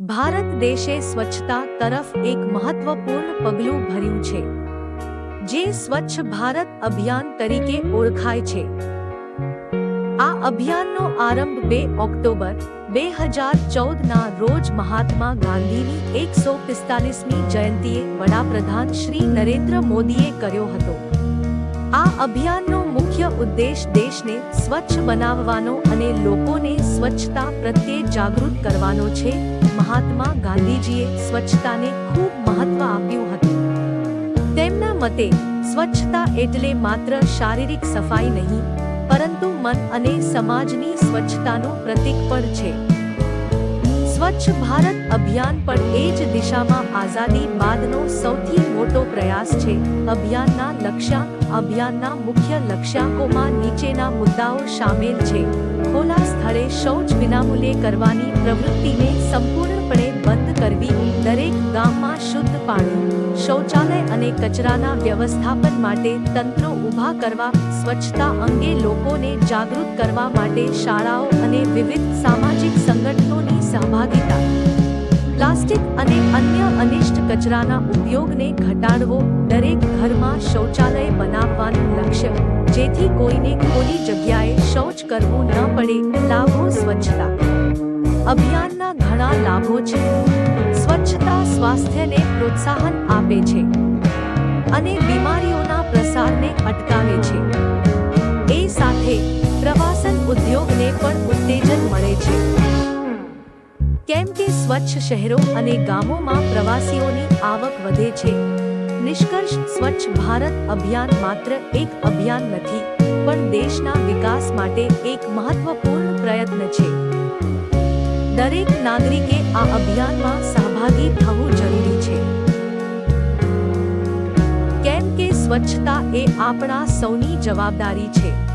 ભારત દેશે સ્વચ્છતા તરફ એક મહત્વપૂર્ણ પગલું ભર્યું છે, જે સ્વચ્છ ભારત અભિયાન તરીકે ઓળખાય છે. આ અભિયાનનો આરંભ બે ઓક્ટોબર, બે હજાર ચૌદના રોજ મહાત્મા ગાંધીની એકસો પિસ્તાલીસમી જયંતીએ વડાપ્રધાન શ્રી નરેન્દ્ર મોદીએ કર્યો હતો. આ અભિયાનનો મુખ્ય ઉદ્દેશ દેશને સ્વચ્છ બનાવવાનો અને લોકોને સ્વચ્છતા પ્રત્યે જાગૃત કરવાનો છે. મહાત્મા ગાંધીજીએ સ્વચ્છતાને ખૂબ મહત્વ આપ્યું હતું. તેમના મતે, સ્વચ્છતા એટલે માત્ર શારીરિક સફાઈ નહીં, પરંતુ મન અને સમાજની સ્વચ્છતાનું પ્રતીક પણ છે. સ્વચ્છ ભારત અભિયાન પણ એ જ દિશામાં આઝાદી બાદનો સૌથી મોટો પ્રયાસ છે. અભિયાનના લક્ષ્યાંક, અભિયાનના મુખ્ય લક્ષ્યાંકોમાં નીચેના મુદ્દાઓ સામેલ છે. ખોલા સ્થળે શૌચ વિનામૂલે કરવાની પ્રવૃત્તિને સંપૂર્ણપણે બંધ કરવી દરેક ગામમાં શુદ્ધ પાણી, શૌચાલય અને કચરાના વ્યવસ્થાપન માટે તંત્રો ઊભા કરવા, સ્વચ્છતા અંગે લોકોને જાગૃત કરવા માટે શાળાઓ અને વિવિધ સામાજિક સંગઠનોની સહભાગિતા. પ્લાસ્ટિક અને અન્ય અનિષ્ટ કચરાના ઉપયોગને ઘટાડવો દરેક ઘરમાં શૌચાલય બનાવવાનું લક્ષ્ય, જેથી કોઈને ખોલી જગ્યાએ શૌચ કરવું ન પડે લાભો સ્વચ્છતા. અભિયાનના ઘણા લાભો છે. સ્વચ્છતા સ્વાસ્થ્યને પ્રોત્સાહન આપે છે અને બીમારીઓના પ્રસારને અટકાવે છે. એ સાથે પ્રવાસન ઉદ્યોગને પણ છે કેમ કે સ્વચ્છ શહેરો અને ગામોમાં પ્રવાસીઓની આવક વધે છે. નિષ્કર્ષ, સ્વચ્છ ભારત અભિયાન માત્ર એક અભિયાન નથી, પણ દેશના વિકાસ માટે એક મહત્વપૂર્ણ પ્રયત્ન છે. દરેક નાગરિકે આ અભિયાનમાં સહભાગી થવું જરૂરી છે. કેમ કે સ્વચ્છતા એ આપણા સૌની જવાબદારી છે.